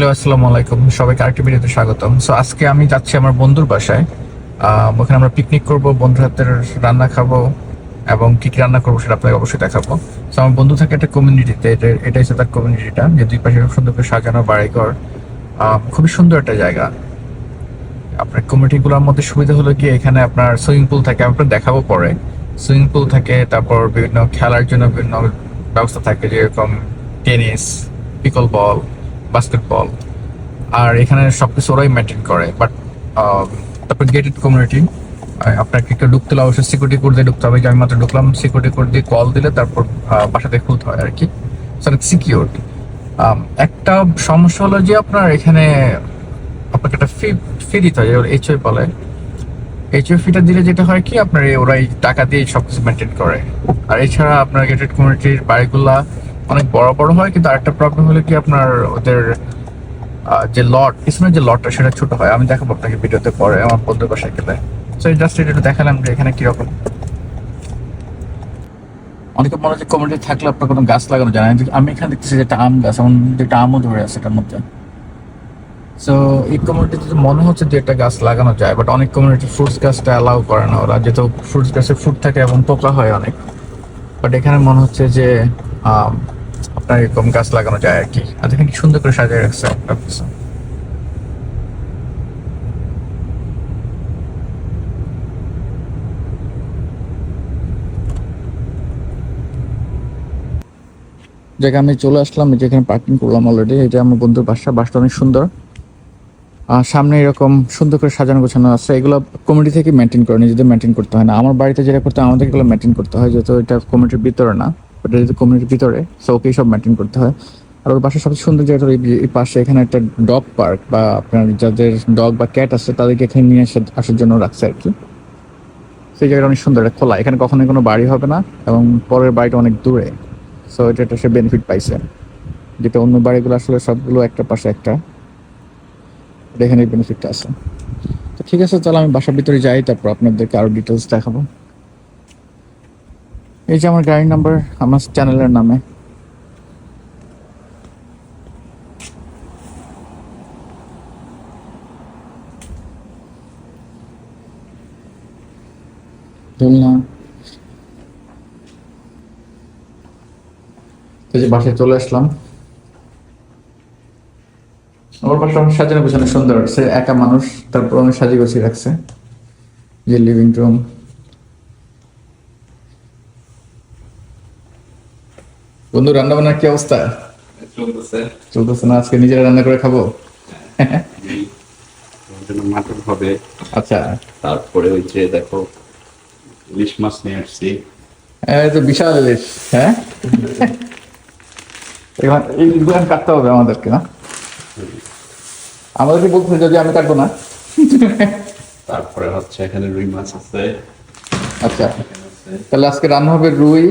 Hello, আসসালামু আলাইকুম। সবাইকে আরেকটি ভিডিওতে স্বাগতম। সো আজকে আমি যাচ্ছি আমার বন্ধুর বাসায়। ওখানে আমরা পিকনিক করব, বন্ধুর হাতের রান্না খাব এবং কি কি রান্না করব সেটা আপনাকে অবশ্যই দেখাবো। সো আমার বন্ধু থাকে একটা কমিউনিটিতে এটা এটাই হচ্ছে তার কমিউনিটিটা যে দুই পাশে খুব সুন্দর করে সাজানো বাড়িঘর। খুবই সুন্দর একটা জায়গা। আপনার কমিটিগুলোর মধ্যে সুবিধা হলো কি, এখানে আপনার সুইমিং পুল থাকে, আমি আপনার দেখাবো পরে। সুইমিং পুল থাকে, তারপর বিভিন্ন খেলার জন্য বিভিন্ন ব্যবস্থা থাকে, যেরকম টেনিস পিকল বল বাস্কেটবল আর এখানে সবকিছু ওরাই মেনটেন করে বাট তারপর গেটেড কমিউনিটি আপনাকে একটু ঢুকতে হলে অবশ্যই সিকিউরিটি কোড দিয়ে ঢুকতে হবে, যে আমি মাত্র ঢুকলাম সিকিউরিটি কোড দিয়ে কল দিলে তারপর বাসাতে খুলতে হয় আর কি। সিকিউর একটা সমস্যা হলো যে আপনার এখানে আপনাকে একটা ফি ফি দিতে হয় এইচওই বলে। এইচ এইচওই ফিটা দিলে যেটা হয় কি, আপনার ওরাই টাকা দিয়ে সবকিছু মেনটেন করে। আর এছাড়া আপনার গেটেড কমিউনিটির বাড়িগুলা অনেক বড় বড় হয়, কিন্তু আরেকটা প্রবলেম হলো কি আপনার ওদের যে লট পিছনের যে লটটা সেটা ছোট হয়। আমি দেখাবো আপনাকে ভিডিওতে পরে, আমার বন্ধুর বাসায় গেলে। সো জাস্ট এটা দেখালাম যে এখানে কীরকম অনেকে মনে হচ্ছে কমিউনিটি থাকলে আপনার কোনো গাছ লাগানো যায় আমি এখানে দেখতেছি যে আম গাছ, এমন আমও ধরে আছে এটার মধ্যে। সো এই কমিউনিটিতে মনে হচ্ছে যে একটা গাছ লাগানো যায় বাট অনেক কমিউনিটি ফ্রুটস গাছটা অ্যালাউ করে না ওরা। যেহেতু ফ্রুটস গাছে ফ্রুট থাকে এবং পোকা হয় অনেক। বাট এখানে মনে হচ্ছে যে আপনার এরকম গাছ লাগানো যায় আর কি। আর দেখেন কি সুন্দর করে সাজিয়ে রাখছে সবকিছু। আমি চলে আসলাম যেখানে পার্কিং করলাম অলরেডি এটা আমার বন্ধুর বাসা, বাসটা অনেক সুন্দর। আর সামনে এরকম সুন্দর করে সাজানো গোছানো আছে। এগুলো কমিটি থেকে মেনটেন করে, নিজেদের মেনটেন করতে হয় না। আমার বাড়িতে যেটা করতে আমাদের এগুলো মেনটেন করতে হয়, যেহেতু এটা কমিটির ভিতরে না। ওটা যেহেতু কমিটির ভিতরে সো ওকেই সব মেনটেন করতে হয়। আর ওর বাসার সবচেয়ে সুন্দর জায়গাটা এই- পাশে এখানে একটা ডগ পার্ক বা আপনার যাদের ডগ বা ক্যাট আছে, তাদেরকে এখানে নিয়ে আসা আসার জন্য রাখছে আর কি। সেই জায়গাটা অনেক সুন্দর খোলা। এখানে কখনোই কোনো বাড়ি হবে না এবং পরের বাড়িটা অনেক দূরে। সো এটা একটা সে বেনিফিট পাইছে। যেটা অন্য বাড়িগুলো আসলে সবগুলো একটা পাশে একটা। এখানে বেনিফিটটা আছে। তো ঠিক আছে, তাহলে আমি বাসার ভিতরে যাই, তারপর আপনাদেরকে আরও ডিটেলস দেখাবো। এই যে আমার গাড়ির নাম্বার, আমার চ্যানেলের নামে। যে বাসায় চলে আসলাম। আমার বাসা অনেক সাজানো গোছানো সুন্দর সে একা মানুষ, তারপর অনেক সাজিয়ে গুছিয়ে রাখছে যে লিভিং রুম বন্ধু রান্না বান্নার কি অবস্থা? চলতেছে। না আজকে নিজেরা রান্না করে খাব? মাটন হবে। আচ্ছা। তারপরে ওই যে দেখো ইলিশ মাছ নিয়ে আসছি। তো বিশাল ইলিশ হ্যাঁ? এবার এই ইলিশগুলো কাটতে হবে আমাদেরকে না? আমাদেরকে বলতে যদি আমি কাটবো না। তারপরে হচ্ছে এখানে রুই মাছ আছে। আচ্ছা। তাহলে আজকে রান্না হবে রুই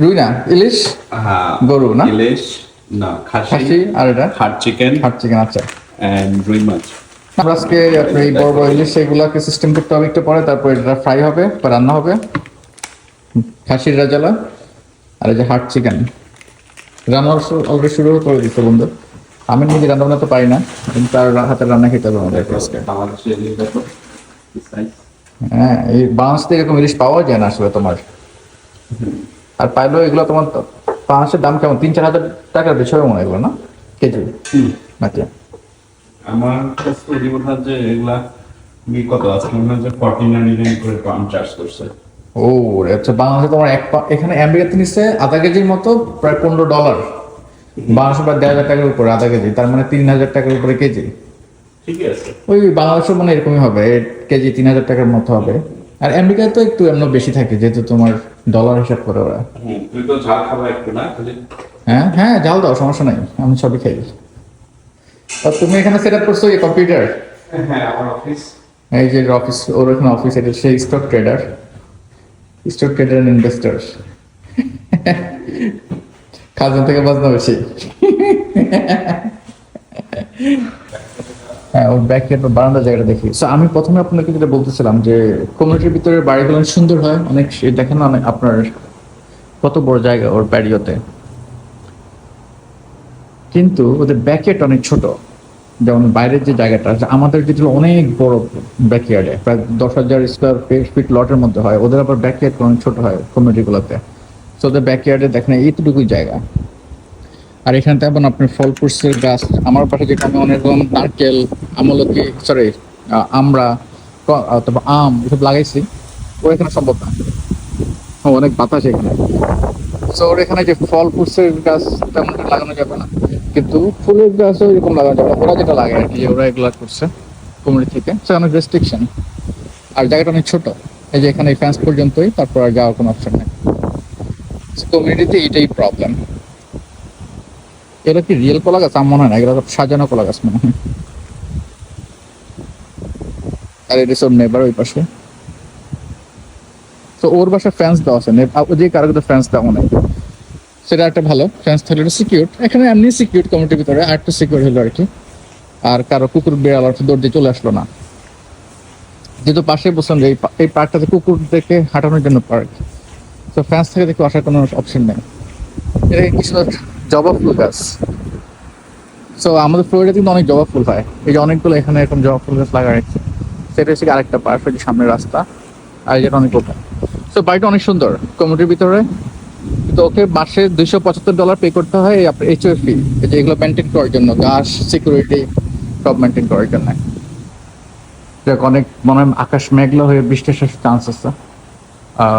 রুই না? ইলিশ? গরু না? ইলিশ না খাসি আর এটা? হাট চিকেন। হাট চিকেন আচ্ছা। এন্ড রুই মাছ। আমরা আজকে এই বড় বড় ইলিশ এগুলাকে সিস্টেম করতে হবে একটু পরে তারপর এটা ফ্রাই হবে বা রান্না হবে। খাসির রাজালা আর এই যে হাট চিকেন। রান্না অলরেডি শুরু করে দিচ্ছে বন্ধু। আমি নিজে রান্না বান্না তো পারি না কিন্তু তার হাতের রান্না খেতে হবে আমাদের আজকে? হ্যাঁ এই বাংলাদেশে এরকম ইলিশ পাওয়া যায় না আসলে তোমার। আর পাইলো এগুলো তোমার বাংলাদেশের দাম কেমন? তিন চার হাজার টাকার বেশি হবে মনে হয় এগুলো না? কেজি? আচ্ছা। আমার কাছে হয় যে এগুলা কি কত আজকে মনে ফর্টি নাইন করে পাউন্ড চার্জ করছে। ও আচ্ছা বাংলাদেশে তোমার এক এখানে আমেরিকাতে নিচ্ছে আধা কেজির মতো প্রায় পনেরো ডলার। বাংলাদেশে প্রায় দেড় হাজার টাকার উপরে আধা কেজি। তার মানে তিন হাজার টাকার উপরে কেজি। ঠিকই আছে। ওই বাংলাদেশে মানে এরকমই হবে কেজি তিন হাজার টাকার মতো হবে। আর আমেরিকায় তো একটু এমন বেশি থাকে যেহেতু তোমার ডলার হিসাব করে ওরা। তুই তো ঝাল খাবা একটু না হ্যাঁ হ্যাঁ জাল দাও সমস্যা নাই আমি সবই খাই। আর তুমি এখানে সেট আপ করছ এই কম্পিউটার হ্যাঁ আমার অফিস এই যে অফিস ওর এখানে অফিস এটা সেই stock trader stock trader and investor খাজন থেকে বাজনা বেশি। হ্যাঁ ওর ব্যাক বা বারান্দা জায়গাটা দেখি। সো আমি প্রথমে আপনাকে যেটা বলতেছিলাম যে কমিউনিটির ভিতরে বাড়িগুলো সুন্দর হয়, অনেক সে- দেখেন অনেক আপনার কত বড় জায়গা ওর প্যারিওতে। কিন্তু ওদের ব্যাকেট অনেক ছোট। যেমন বাইরের যে জায়গাটা আমাদের যেগুলো অনেক বড় ব্যাকইয়ার্ডে প্রায় দশ হাজার স্কোয়ার ফিট লটের মধ্যে হয়। ওদের আবার ব্যাকইয়ার্ড অনেক ছোট হয় কমিউনিটিগুলোতে তো ওদের ব্যাকইয়ার্ডে দেখেন এইটুকুই জায়গা। আর এখানে তেমন আপনার ফল ফুটসের গাছ, আমার পাশে যেটা আমি অনেক রকম নারকেল, আমলকি সরি আমরা তারপর আম, এসব লাগাইছি। ও এখানে সম্ভব না। অনেক বাতাস এখানে। তো ওর এখানে যে ফল ফুটসের গাছ তেমন লাগানো যাবে না। কিন্তু ফুলের গাছও এরকম লাগানো যাবে ওরা যেটা লাগে আর কি, যে ওরা এগুলা করছে কমিউনিটি থেকে। সে অনেক রেস্ট্রিকশন আর জায়গাটা অনেক ছোট। এই যে এখানে ফ্যান্স পর্যন্তই, তারপর আর যাওয়ার কোনো অপশন নেই। কমিউনিটিতে এটাই প্রবলেম এটা কি রিয়েল কলা গাছ? আমার মনে হয় না, এগুলো সাজানো কলা গাছ মনে হয়। আর এটা সব নেবার ওই পাশে। তো ওর বাসায় ফ্যান্স দেওয়া আছে যে কারও ফ্যান্স দেওয়া নেই। সেটা একটা ভালো ফ্যান্স থাকলে এটা সিকিউর এখানে এমনি সিকিউর কমিটির ভিতরে, আর একটু সিকিউর হলো আর কি। আর কারও কুকুর বিড়াল আর দৌড় দিয়ে চলে আসলো না। যেহেতু পাশে বলছিলাম যে এই এই পার্কটাতে কুকুর দেখে হাঁটানোর জন্য পার্ক। তো ফ্যান্স থেকে দেখে আসার কোনো অপশন নেই। এটা কিছু জবা ফুল গাছ। তো আমাদের ফ্লোরিডা কিন্তু অনেক জবা ফুল হয়। এই যে অনেকগুলো এখানে এরকম জবা ফুল গাছ লাগা রয়েছে সেটা হচ্ছে আরেকটা পার্ক ওই যে সামনের রাস্তা। আর যেটা অনেক ওপেন তো বাড়িটা অনেক সুন্দর কমিটির ভিতরে। কিন্তু ওকে মাসে দুইশো পঁচাত্তর ডলার পে করতে হয় আপনার এইচও ফি এই যে এগুলো মেনটেন করার জন্য গাছ সিকিউরিটি সব মেনটেন করার জন্য। দেখ অনেক মনে হয় আকাশ মেঘলা হয়ে বৃষ্টি আসার চান্স আছে।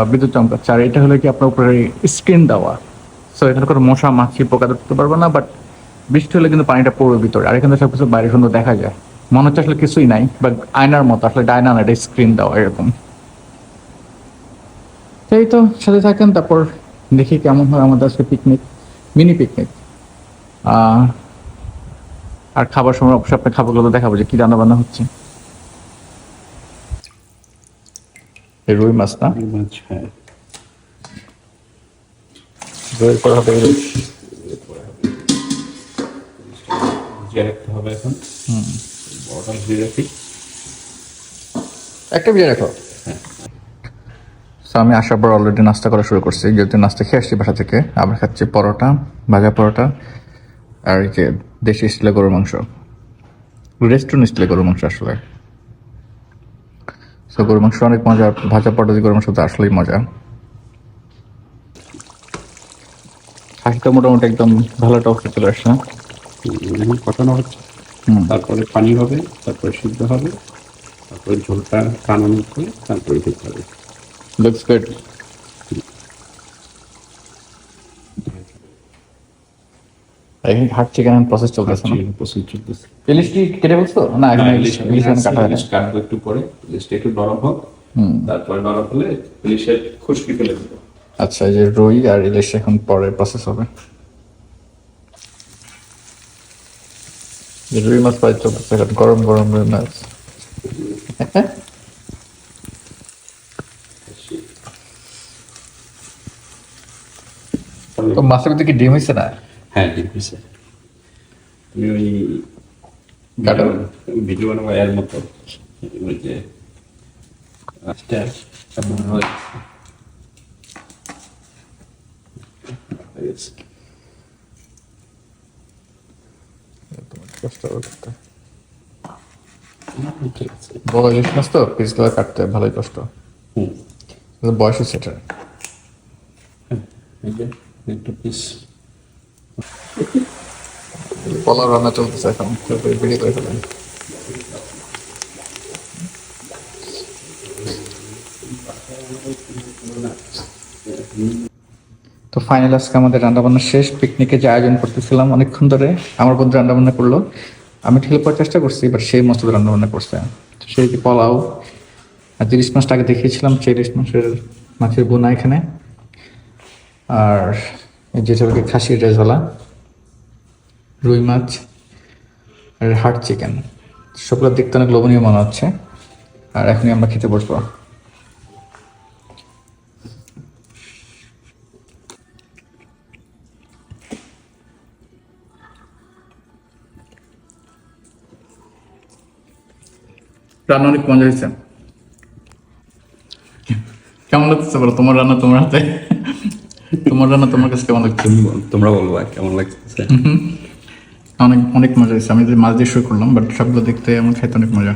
বিদ্যুৎ চমকাচ্ছে। আর এটা হলো কি আপনার উপরে স্ক্রিন দেওয়া। সো এখানে কোনো মশা মাছি পোকা ধরতে পারবে না বাট বৃষ্টি হলে কিন্তু পানিটা পড়বে ভিতরে। আর এখানে সবকিছু বাইরে সুন্দর দেখা যায়। মনে হচ্ছে আসলে কিছুই নাই বা আয়নার মতো আসলে ডায়না না এটা স্ক্রিন দেওয়া এরকম। এই তো সাথে থাকেন তারপর দেখি কেমন হয় আমাদের আজকে পিকনিক মিনি পিকনিক আর খাবার সময় অবশ্যই আপনার খাবারগুলো দেখাবো যে কি রান্না বান্না হচ্ছে। রুই মাছ না? রুই মাছ হ্যাঁ। রুই করা হবে। রাখতে হবে এখন। বড়টা ভিজিয়ে রাখি। একটা বিয়ে রাখো। আমি আসার পর অলরেডি নাস্তা করা শুরু করছি। যেহেতু নাস্তা খেয়ে আসছি বাসা থেকে আবার খাচ্ছি পরোটা ভাজা পরোটা আর এই যে দেশি স্টিলে গরুর মাংস। রেস্টুরেন্ট স্টিলে গরুর মাংস আসলে। সো গরুর মাংস অনেক মজা ভাজা পরোটা দিয়ে গরুর মাংস তো আসলেই মজা। হাসিটা মোটামুটি একদম ভালো টক চলে আসছে এখন কষানো হচ্ছে। তারপরে পানি হবে তারপরে সিদ্ধ হবে তারপরে ঝোলটা টানানো করে তারপরে দিতে হবে। লুকস গুড এখানে হাট চিকেন প্রসেস চলতেছে না পছন্দ চলতেছে ইলিশ কি কেটে বলছো না এখন ইলিশ কাটা হয় ইলিশ কাটবো একটু পরে। ইলিশটা একটু নরম হোক। তারপরে নরম হলে ইলিশের খুশকি ফেলে দেবো। আচ্ছা এই যে রুই আর ইলিশ এখন পরে প্রসেস হবে। রুই মাছ পাই চলতেছে গরম গরম রুই মাছ। তো মাছের ভিতরে কি ডিম হয়েছে না? হ্যাঁ ঠিক আছে তুমি ওই কাটো। ভিডিও বানাবো এর মতো। ওই যে আচ্ছা হয় আছে বড় মাছ তো পিসগুলো কাটতে ভালোই কষ্ট। বয়স হচ্ছে এটা। এই পিস কলা রান্না চলতেছে এখন। বেরিয়ে করে ফেলেন তো ফাইনাল আজকে আমাদের রান্নাবান্না শেষ পিকনিকে যে আয়োজন করতেছিলাম অনেকক্ষণ ধরে, আমার বন্ধু রান্নাবান্না করল। আমি ঠিক করার চেষ্টা করছি বাট সেই মস্ত রান্নাবান্না করছে। সেই যে পোলাও, আর যে ইলিশ মাছটা আগে দেখিয়েছিলাম সেই ইলিশ মাছের মাছের বোনা এখানে। আর যেটা কি খাসির রেজলা রুই মাছ, আর হার্ট চিকেন। সবগুলো দেখতে অনেক লোভনীয় মনে হচ্ছে, আর এখনই আমরা খেতে বসবো। রান্না অনেক মজা হয়েছে কেমন লাগতেছে বলো? তোমার রান্না তোমার হাতে? তোমার রান্না তোমার কাছে কেমন লাগছে তোমরা বলব কেমন লাগছে অনেক অনেক মজা হয়েছে। আমি যে মাছ দিয়ে শুরু করলাম বাট সবগুলো দেখতে আমার খাইতে অনেক মজা।